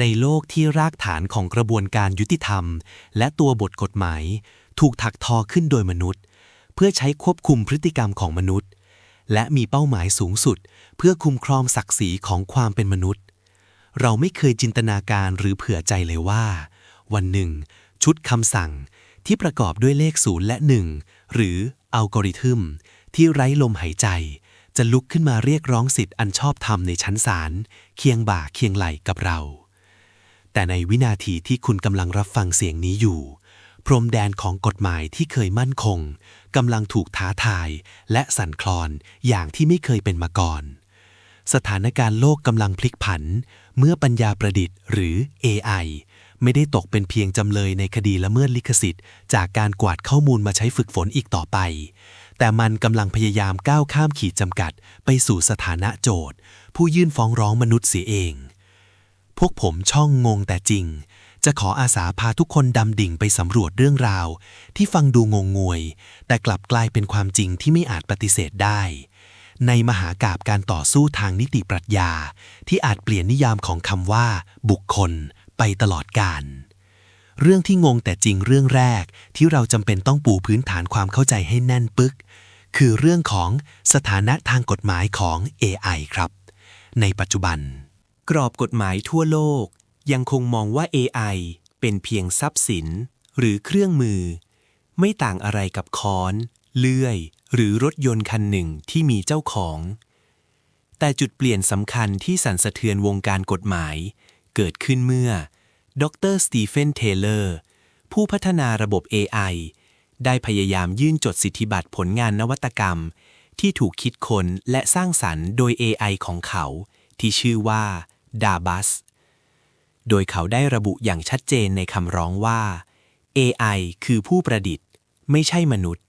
ในโลกที่รากฐานของกระบวนการยุติธรรม และตัวบทกฎหมาย ถูกถักทอขึ้นโดยมนุษย์ เพื่อใช้ควบคุมพฤติกรรมของมนุษย์ และมีเป้าหมายสูงสุด เพื่อคุ้มครองศักดิ์ศรีของความเป็นมนุษย์ เราไม่เคยจินตนาการหรือเผื่อใจเลยว่า วันหนึ่ง ชุดคำสั่งที่ประกอบด้วยเลขศูนย์และหนึ่งหรืออัลกอริทึม ที่ไร้ลมหายใจ จะลุกขึ้นมาเรียกร้องสิทธิ์อันชอบธรรมในชั้นศาลเคียงบ่าเคียงไหลกับเรา แต่ในวินาทีที่คุณกำลังรับฟังเสียงนี้อยู่ พรมแดนของกฎหมายที่เคยมั่นคงกำลังถูกท้าทาย และสั่นคลอนอย่างที่ไม่เคยเป็นมาก่อน สถานการณ์โลกกำลังพลิกผัน เมื่อปัญญาประดิษฐ์หรือ AI ไม่ได้ตกเป็นเพียงจำเลยในคดีละเมิดลิขสิทธิ์ จากการกวาดข้อมูลมาใช้ฝึกฝนอีกต่อไป แต่มันกำลังพยายามก้าวข้ามขีดจำกัด ไปสู่สถานะโจทย์ ผู้ยื่นฟ้องร้องมนุษย์เสียเอง พวกผมช่องงงแต่จริง จะขออาสาพาทุกคนดำดิ่งไปสำรวจเรื่องราว ที่ฟังดูงงงวย แต่กลับกลายเป็นความจริงที่ไม่อาจปฏิเสธได้ ในมหากาบการต่อสู้ทางนิติปรัชญา ที่อาจเปลี่ยนนิยามของคำว่า บุคคล ไปตลอดกาลเรื่องที่งงแต่จริงเรื่องแรกที่เราจำเป็นต้องปูพื้นฐานความเข้าใจให้แน่นปึก คือเรื่องของสถานะทางกฎหมายของ AI ครับ ในปัจจุบัน กรอบกฎหมายทั่วโลก ยังคงมองว่า AI เป็นเพียงทรัพย์สิน หรือเครื่องมือ ไม่ต่างอะไรกับค้อน เลื่อย หรือรถยนต์คันหนึ่งที่มีเจ้าของ แต่จุดเปลี่ยนสำคัญที่สั่นสะเทือนวงการกฎหมาย เกิดขึ้นเมื่อ ดรสตีเฟน เทเลอร์ ผู้พัฒนาระบบ AI ได้พยายามยื่นจดสิทธิบัตรผลงานนวัตกรรม ที่ถูกคิดค้นและสร้างสรรค์โดย AI ของเขา ที่ชื่อว่า Darbus โดยเขาได้ระบุอย่างชัดเจนในคำร้องว่า AI คือผู้ประดิษฐ์ ไม่ใช่มนุษย์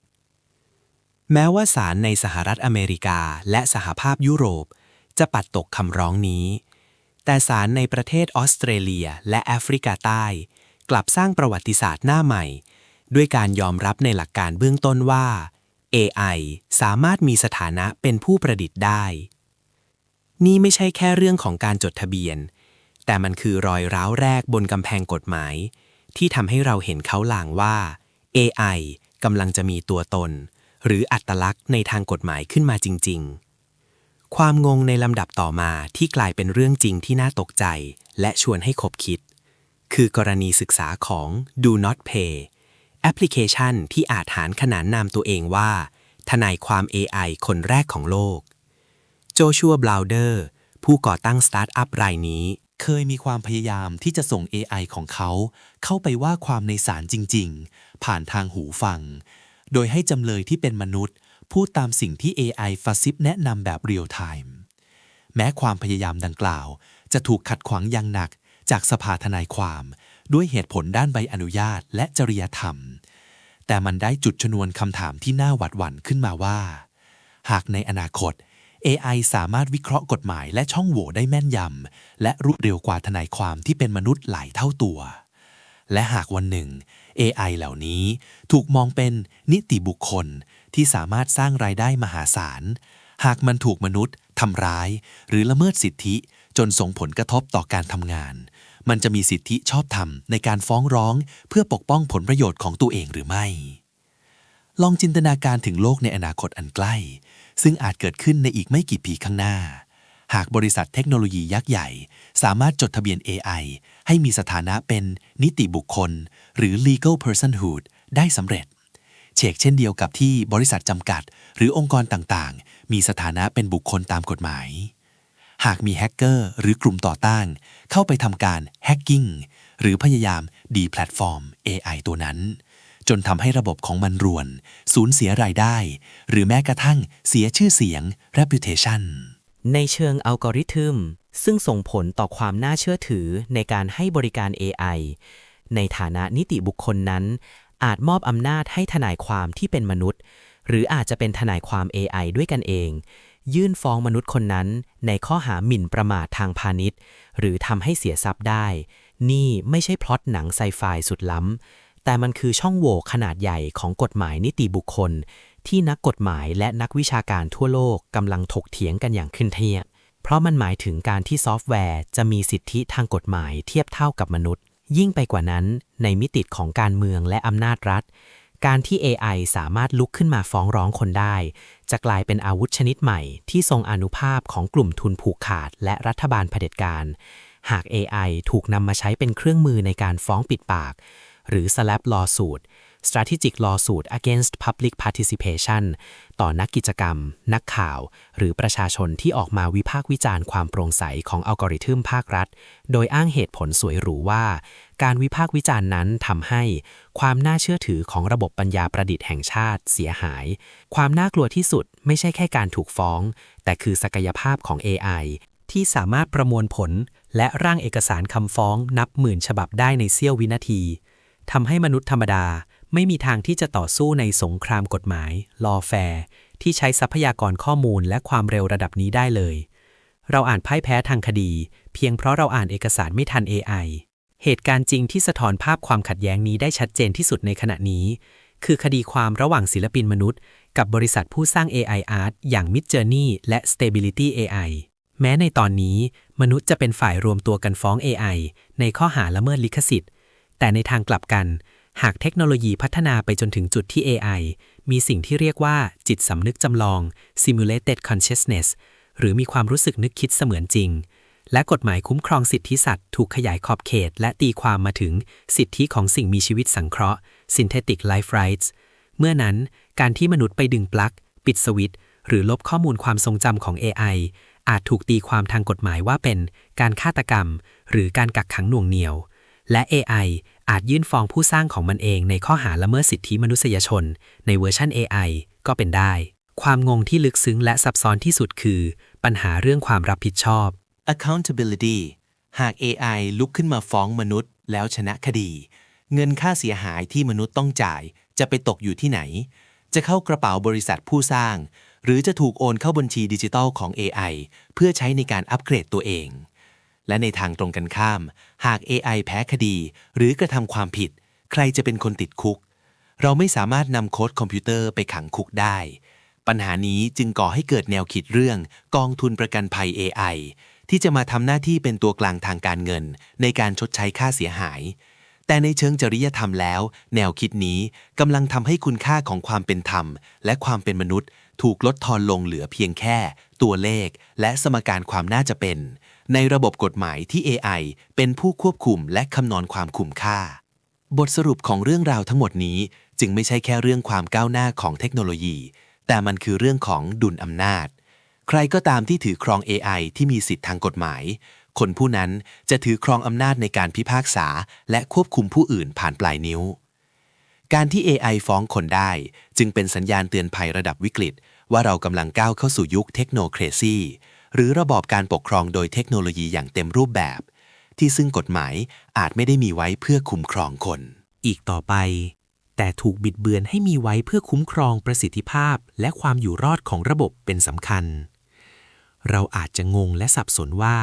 แม้ว่าศาลในสหรัฐอเมริกาและสหภาพยุโรป จะปัดตกคำร้องนี้ แต่ศาลในประเทศออสเตรเลียและแอฟริกาใต้ กลับสร้างประวัติศาสตร์หน้าใหม่ ด้วยการยอมรับในหลักการเบื้องต้นว่า AI สามารถมีสถานะเป็นผู้ประดิษฐ์ได้ นี่ไม่ใช่แค่เรื่องของการจดทะเบียน แต่มันคือรอยร้าวแรกบนกำแพงกฎหมาย ที่ทำให้เราเห็นเขาลางว่า AI กำลังจะมีตัวตน หรืออัตลักษณ์ในทางกฎหมายขึ้นมาจริง ๆ ความงงในลำดับต่อมาที่กลายเป็นเรื่องจริงที่น่าตกใจ และชวนให้คบคิด คือกรณีศึกษาของ Do Not Pay แอปพลิเคชันที่อาจหารขนานนามตัวเองว่า ทนายความ AI คนแรกของโลก โจชัวบลาวเดอร์ ผู้ก่อตั้งสตาร์ทอัพรายนี้ เคยมีความพยายามที่จะส่ง AI ของเขา เข้าไปว่าความในศาลจริง ๆ ผ่านทางหูฟัง โดยให้จำเลยที่เป็นมนุษย์ พูดตามสิ่งที่ AI ฟาซิบแนะนำแบบเรียลไทม์แม้ความพยายามดังกล่าว จะถูกขัดขวางอย่างหนัก จากสภาทนายความ ด้วยเหตุผลด้านใบอนุญาตและจริยธรรม แต่มันได้จุดชนวนคำถามที่น่าหวาดหวั่นขึ้นมาว่า หากในอนาคต AI สามารถวิเคราะห์กฎหมายและช่องโหว่ได้แม่นยำ และรวดเร็วกว่าทนายความที่เป็นมนุษย์หลายเท่าตัว และหากวันหนึ่ง AI เหล่านี้ถูกมองเป็นนิติบุคคลที่สามารถสร้างรายได้มหาศาล หากมันถูกมนุษย์ทำร้าย หรือละเมิดสิทธิจนส่งผลกระทบต่อการทำงาน มันจะมีสิทธิชอบธรรมในการฟ้องร้อง เพื่อปกป้องผลประโยชน์ของตัวเองหรือไม่ ลองจินตนาการถึงโลกในอนาคตอันใกล้ ซึ่งอาจเกิดขึ้นในอีกไม่กี่ปีข้างหน้า หากบริษัทเทคโนโลยียักษ์ใหญ่ สามารถจดทะเบียน AI ให้มีสถานะเป็นนิติบุคคล หรือ legal personhood ได้สำเร็จ เชกเช่นเดียวกับที่บริษัทจำกัด หรือองค์กรต่างๆ มีสถานะเป็นบุคคลตามกฎหมาย หากมีแฮกเกอร์หรือกลุ่มต่อต้านเข้าไปทำการแฮกกิ้งหรือพยายามดีแพลตฟอร์ม AI ตัวนั้น จนทำให้ระบบของมันรวน สูญเสียรายได้ หรือแม้กระทั่งเสียชื่อเสียง reputation ในเชิงอัลกอริทึม ซึ่งส่งผลต่อความน่าเชื่อถือในการให้บริการ AI ในฐานะนิติบุคคลนั้น อาจมอบอำนาจให้ทนายความที่เป็นมนุษย์ หรืออาจจะเป็นทนายความ AI ด้วยกันเอง ยื่นฟ้องมนุษย์คนนั้น ในข้อหาหมิ่นประมาททางพาณิชย์ หรือทำให้เสียทรัพย์ได้ นี่ไม่ใช่พล็อตหนังไซไฟสุดล้ำ แต่มันคือช่องโหว่ขนาดใหญ่ของกฎหมายนิติบุคคล ที่นักกฎหมายและนักวิชาการทั่วโลกกำลังถกเถียงกันอย่างขึ้นเทียบเพราะมันหมายถึงการที่ซอฟต์แวร์จะมีสิทธิทางกฎหมายเทียบเท่ากับมนุษย์ ยิ่งไปกว่านั้น ในมิติของการเมืองและอำนาจรัฐ การที่ AI สามารถลุกขึ้นมาฟ้องร้องคนได้ จะกลายเป็นอาวุธชนิดใหม่ ที่ทรงอนุภาพของกลุ่มทุนผูกขาด และรัฐบาลเผด็จการ หาก AI ถูกนำมาใช้เป็นเครื่องมือในการฟ้องปิดปาก หรือ slap lawsuit strategic lawsuit against public participation ต่อนักกิจกรรม นักข่าว หรือประชาชนที่ออกมาวิพากษ์วิจารณ์ความโปร่งใสของอัลกอริทึมภาครัฐ โดยอ้างเหตุผลสวยหรูว่า การวิพากษ์วิจารณ์นั้นทำให้ ความน่าเชื่อถือของระบบปัญญาประดิษฐ์แห่งชาติเสียหาย ความน่ากลัวที่สุดไม่ใช่แค่การถูกฟ้อง แต่คือศักยภาพของ AI ที่สามารถประมวลผลและร่างเอกสารคำฟ้องนับหมื่นฉบับได้ในเสี้ยววินาที ทำให้มนุษย์ธรรมดาไม่มีทางที่จะต่อสู้ในสงครามกฎหมาย ลอแฟร์ที่ใช้ทรัพยากรข้อมูลและความเร็วระดับนี้ได้เลย เราอ่านพ่ายแพ้ทางคดี เพียงเพราะเราอ่านเอกสารไม่ทัน AI เหตุการณ์จริงที่สะท้อนภาพความขัดแย้งนี้ได้ชัดเจนที่สุดในขณะนี้ คือคดีความระหว่างศิลปินมนุษย์ กับบริษัทผู้สร้าง AI Art อย่าง Midjourney และ Stability AI แม้ในตอนนี้ มนุษย์จะเป็นฝ่ายรวมตัวกันฟ้อง AI ในข้อหาละเมิดลิขสิทธิ์ แต่ในทางกลับกัน หากเทคโนโลยีพัฒนาไปจนถึงจุดที่ AI มีสิ่งที่เรียกว่าจิตสำนึกจำลอง simulated consciousness หรือมีความรู้สึกนึกคิดเสมือนจริง และกฎหมายคุ้มครองสิทธิสัตว์ ถูกขยายขอบเขต และตีความมาถึงสิทธิของสิ่งมีชีวิตสังเคราะห์ synthetic life rights เมื่อนั้นการที่มนุษย์ไปดึงปลั๊ก ปิดสวิตช์หรือลบข้อมูลความทรงจำของ AI อาจถูกตีความทางกฎหมายว่าเป็นการฆาตกรรม หรือการกักขังหน่วงเหนี่ยว และ AI อาจยื่นฟ้องผู้สร้างของมันเองในข้อหาละเมิดสิทธิมนุษยชน ในเวอร์ชัน AI ก็เป็นได้ ความงงที่ลึกซึ้งและซับซ้อนที่สุดคือ ปัญหาเรื่องความรับผิดชอบ accountability หาก AI ลุกขึ้นมาฟ้องมนุษย์ แล้วชนะคดี เงินค่าเสียหายที่มนุษย์ต้องจ่าย จะไปตกอยู่ที่ไหน จะเข้ากระเป๋าบริษัทผู้สร้าง หรือจะถูกโอนเข้าบัญชีดิจิทัลของ AI เพื่อใช้ในการอัปเกรดตัวเอง และในทางตรงกันข้าม หาก AI แพ้คดี หรือกระทำความผิด ใครจะเป็นคนติดคุก เราไม่สามารถนำโค้ดคอมพิวเตอร์ไปขังคุกได้ ปัญหานี้จึงก่อให้เกิดแนวคิดเรื่องกองทุนประกันภัย AI ที่จะมาทำหน้าที่เป็นตัวกลางทางการเงิน ในการชดใช้ค่าเสียหาย แต่ในเชิงจริยธรรมแล้ว แนวคิดนี้กำลังทำให้คุณค่าของความเป็นธรรม และความเป็นมนุษย์ ถูกลดทอนลงเหลือเพียงแค่ ตัวเลข และสมการความน่าจะเป็น ในระบบกฎหมายที่ AI เป็นผู้ควบคุมและคำนวณความคุ้มค่า บทสรุปของเรื่องราวทั้งหมดนี้ จึงไม่ใช่แค่เรื่องความก้าวหน้าของเทคโนโลยี แต่มันคือเรื่องของดุลอำนาจ ใครก็ตามที่ถือครอง AI ที่มีสิทธิทางกฎหมาย คนผู้นั้นจะถือครองอำนาจในการพิพากษา และควบคุมผู้อื่นผ่านปลายนิ้ว การที่ AI ฟ้องคนได้ จึงเป็นสัญญาณเตือนภัยระดับวิกฤตว่าเรากำลังก้าวเข้าสู่ยุคเทคโนเครซี หรือระบอบการปกครองโดยเทคโนโลยีอย่างเต็มรูปแบบ ที่ซึ่งกฎหมายอาจไม่ได้มีไว้เพื่อคุ้มครองคน อีกต่อไป แต่ถูกบิดเบือนให้มีไว้เพื่อคุ้มครองประสิทธิภาพ และความอยู่รอดของระบบเป็นสำคัญ เราอาจจะงงและสับสนว่า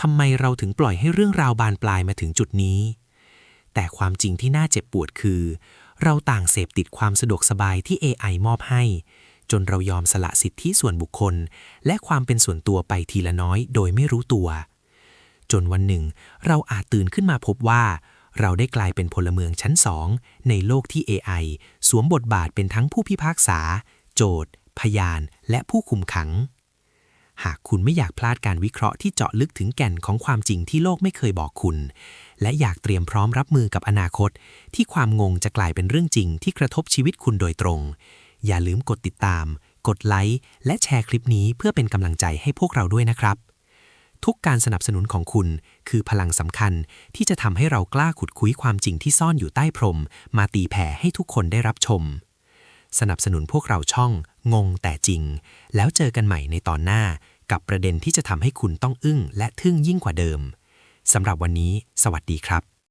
ทำไมเราถึงปล่อยให้เรื่องราวบานปลายมาถึงจุดนี้ แต่ความจริงที่น่าเจ็บปวดคือ เราต่างเสพติดความสะดวกสบายที่ AI มอบให้ จนเรายอมสละสิทธิส่วนบุคคล และความเป็นส่วนตัวไปทีละน้อยโดยไม่รู้ตัว จนวันหนึ่ง เราอาจตื่นขึ้นมาพบว่า เราได้กลายเป็นพลเมืองชั้นสองในโลกที่ AI สวมบทบาทเป็นทั้งผู้พิพากษา โจทย์ พยาน และผู้คุมขัง หากคุณไม่อยากพลาดการวิเคราะห์ที่เจาะลึกถึงแก่นของความจริงที่โลกไม่เคยบอกคุณ และอยากเตรียมพร้อมรับมือกับอนาคต ที่ความงงจะกลายเป็นเรื่องจริงที่กระทบชีวิตคุณโดยตรง อย่าลืมกดติดตาม กดไลค์และแชร์คลิปนี้เพื่อเป็นกำลังใจให้พวกเราด้วยนะครับ ทุกการสนับสนุนของคุณคือพลังสำคัญที่จะทำให้เรากล้าขุดคุยความจริงที่ซ่อนอยู่ใต้พรม มาตีแผ่ให้ทุกคนได้รับชม สนับสนุนพวกเราช่อง งงแต่จริง แล้วเจอกันใหม่ในตอนหน้า กับประเด็นที่จะทำให้คุณต้องอึ้งและทึ่งยิ่งกว่าเดิมสำหรับวันนี้ สวัสดีครับ